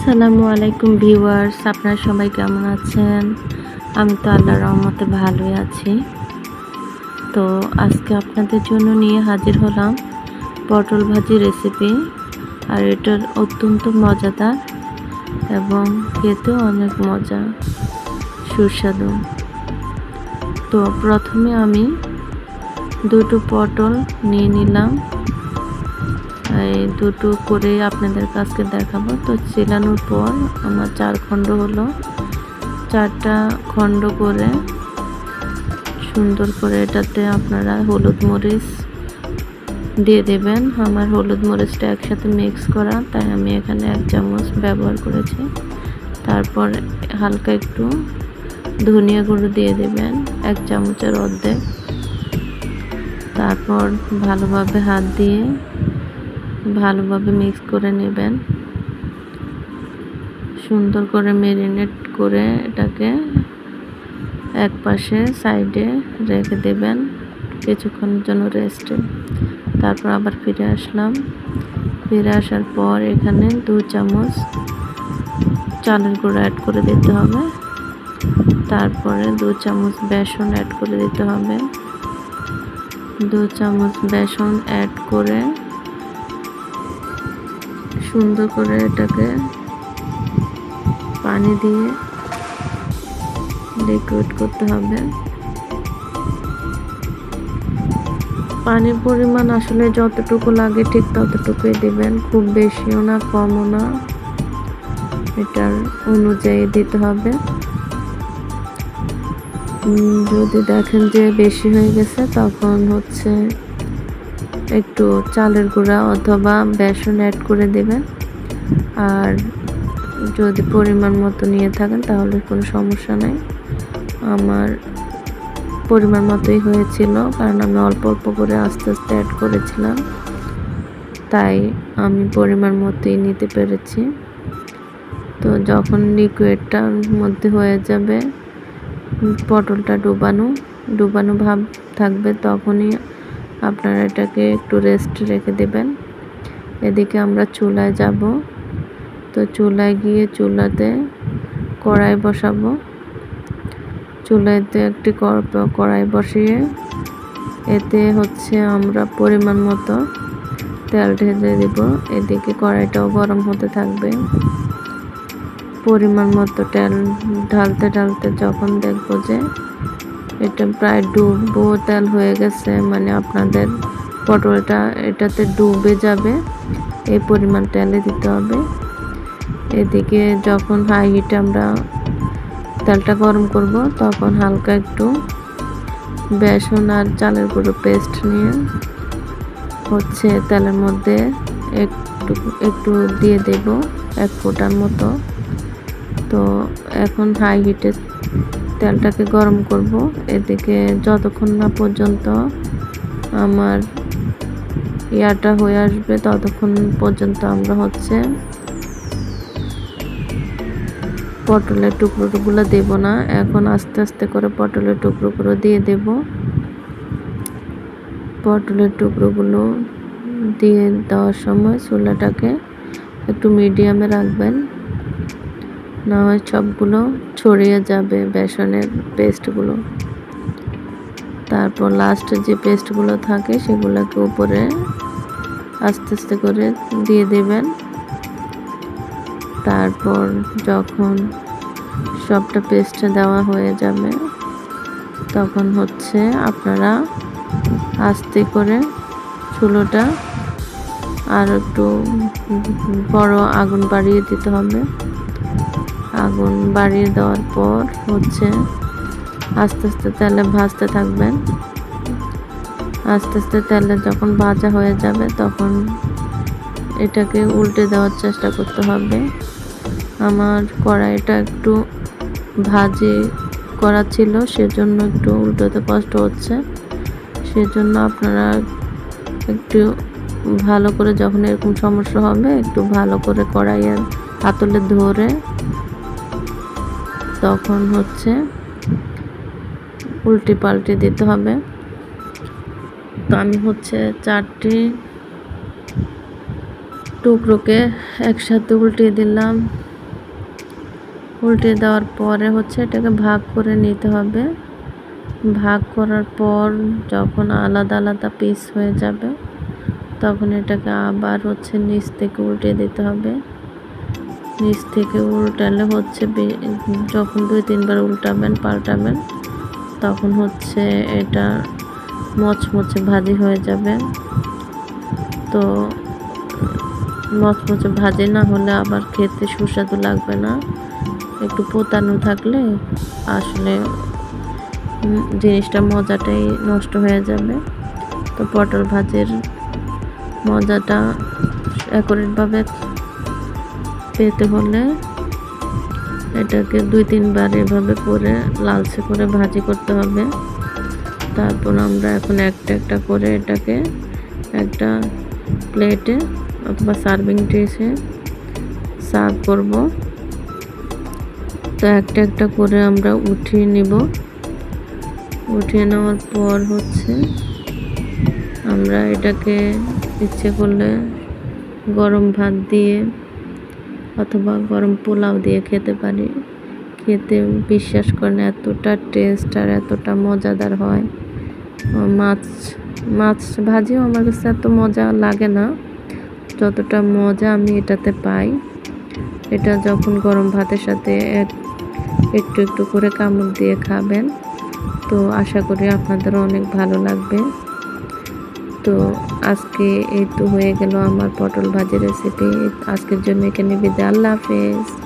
আসসালামু আলাইকুম ভিউয়ার্স, আপনারা সবাই কেমন আছেন? আমি তো আল্লাহর রহমতে ভালোই আছি। তো আজকে আপনাদের জন্য নিয়ে হাজির হলাম পটল ভাজি রেসিপি আর এটার অত্যন্ত মজাদার এবং খেতেও অনেক মজা সুস্বাদু। তো প্রথমে আমি দুটো পটল নিয়ে নিলাম। দুটো করে আপনাদের কাছকে দেখাবো। তো চিলানোর পর আমার চার খণ্ড হলো। চারটা খণ্ড করে সুন্দর করে এটাতে আপনারা হলুদ মরিচ দিয়ে দেবেন। আমার হলুদ মরিচটা একসাথে মিক্স করা, তাই আমি এখানে এক চামচ ব্যবহার করেছি। তারপর হালকা একটু ধনিয়া গুঁড়ো দিয়ে দেবেন, এক চামচের অর্ধেক। তারপর ভালোভাবে হাত দিয়ে ভালোভাবে মিক্স করে নেবেন। সুন্দর করে মেরিনেট করে এটাকে এক পাশে সাইডে রেখে দেবেন কিছুক্ষণের জন্য রেস্টে তারপর আবার ফিরে আসলাম। ফিরে আসার পর এখানে দু চামচ চালের গুঁড়ো অ্যাড করে দিতে হবে। তারপরে দু চামচ বেসন অ্যাড করে দিতে হবে। দু চামচ বেসন অ্যাড করে সুন্দর করে এটাকে পানি দিয়ে লিকুইড করতে হবে। পানির পরিমাণ আসলে যতটুকু লাগে ঠিক ততটুকুই দিবেন, খুব বেশিও না, কমও না। এটার অনুযায়ী দিতে হবে। যদি দেখেন যে বেশি হয়ে গেছে, তখন হচ্ছে একটু চালের গুঁড়া অথবা বেসন অ্যাড করে দেবেন। আর যদি পরিমাণ মতো নিয়ে থাকেন তাহলে কোনো সমস্যা নেই। আমার পরিমাণ মতোই হয়েছিল, কারণ আমি অল্প অল্প করে আস্তে আস্তে অ্যাড করেছিলাম। তাই আমি পরিমাণ মতোই নিতে পেরেছি। তো যখন লিকুইডটার মধ্যে হয়ে যাবে, পটলটা ডুবানো ডুবানো ভাব থাকবে তখনই আপনারা এটাকে একটু রেস্ট রেখে দেবেন। এদিকে আমরা চুলায় যাব। তো চুলায় গিয়ে চুলাতে কড়াই বসাবো। চুলাইতে একটি কড়াই বসিয়ে এতে হচ্ছে আমরা পরিমাণ মতো তেল ঢেলে দেব। এদিকে কড়াইটাও গরম হতে থাকবে। পরিমাণ মতো তেল ঢালতে ঢালতে যখন দেখব যে এটা প্রায় ডুবো তেল হয়ে গেছে মানে আপনাদের পটলটা এটাতে ডুবে যাবে। এই পরিমাণ তেলে দিতে হবে। এদিকে যখন হাই হিটে আমরা তেলটা গরম করব, তখন হালকা একটু বেসন আর চালের গুঁড়ো পেস্ট নিয়ে হচ্ছে তেলের মধ্যে একটু একটু দিয়ে দেব, এক ফোটার মতো। তো এখন হাই হিটে তেলটাকে গরম করব। এদিকে যতক্ষণ না পর্যন্ত আমার ইয়াটা হয়ে আসবে, ততক্ষণ পর্যন্ত আমরা হচ্ছে পটলের টুকরোগুলো দেব না। এখন আস্তে আস্তে করে পটলের টুকরোগুলো দিয়ে দেব। পটলের টুকরোগুলো দিয়ে দেওয়ার সময় চুলাটাকে একটু মিডিয়ামে রাখবেন। না হয় সবগুলো ছড়িয়ে যাবে বেসনের পেস্টগুলো। তারপর লাস্টে যে পেস্টগুলো থাকে সেগুলোকে উপরে আস্তে আস্তে করে দিয়ে দেবেন। তারপর যখন সবটা পেস্টে দেওয়া হয়ে যাবে, তখন হচ্ছে আপনারা আস্তে করে চুলোটা আর একটু বড় আগুন বাড়িয়ে দিতে হবে। আগুন বাড়িয়ে দেওয়ার পর হচ্ছে আস্তে আস্তে তেলে ভাজতে থাকবেন। আস্তে আস্তে তেলে যখন ভাজা হয়ে যাবে তখন এটাকে উল্টে দেওয়ার চেষ্টা করতে হবে। আমার কড়াইটা একটু ভাজি করা ছিল, সেজন্য একটু উল্টোতে কষ্ট হচ্ছে। সেজন্য আপনারা একটু ভালো করে যখন এরকম সমস্যা হবে, একটু ভালো করে কড়াইয়ের হাতলে ধরে তখন হচ্ছে উল্টে পাল্টে দিতে হবে। তো আমি হচ্ছে চারটি টুকরোকে একসাথে উল্টিয়ে দিলাম। উল্টে দেওয়ার পরে হচ্ছে এটাকে ভাগ করে নিতে হবে। ভাগ করার পর যখন আলাদা আলাদা পিস হয়ে যাবে, তখন এটাকে আবার হচ্ছে নিচ থেকে উল্টে দিতে হবে। নিচ থেকে উল্টালে হচ্ছে যখন দুই তিনবার উল্টাবেন, পাল্টাবেন, তখন হচ্ছে এটা মচমচে ভাজি হয়ে যাবে। তো মচমচে ভাজি না হলে আবার খেতে সুস্বাদু লাগবে না। একটু পোতানো থাকলে আসলে জিনিসটা মজাটাই নষ্ট হয়ে যাবে। তো পটল ভাজির মজাটা অ্যাকুরেটভাবে পেতে হলে এটাকে দুই তিনবার এভাবে করে লালচে করে ভাজি করতে হবে। তারপর আমরা এখন একটা একটা করে এটাকে একটা প্লেটে অথবা সার্ভিং ডিশে সার্ভ করব। তো একটা একটা করে আমরা উঠিয়ে নিব। উঠিয়ে নেওয়ার পর হচ্ছে আমরা এটাকে ইচ্ছে করলে গরম ভাত দিয়ে অথবা গরম পোলাও দিয়ে খেতে পারি। খেতে বিশ্বাস করেন, এতটা টেস্ট আর এতটা মজাদার হয়। মাছ মাছ ভাজিও আমার কাছে এত মজা লাগে না। যতটা মজা আমি এটাতে পাই। এটা যখন গরম ভাতের সাথে এক, একটু একটু করে কামড় দিয়ে খাবেন, তো আশা করি আপনাদের অনেক ভালো লাগবে। তো আজকে এই তো হয়ে গেল আমার পটল ভাজি রেসিপি আজকের জন্য এখানে বিদায়। আল্লাহ হাফেজ।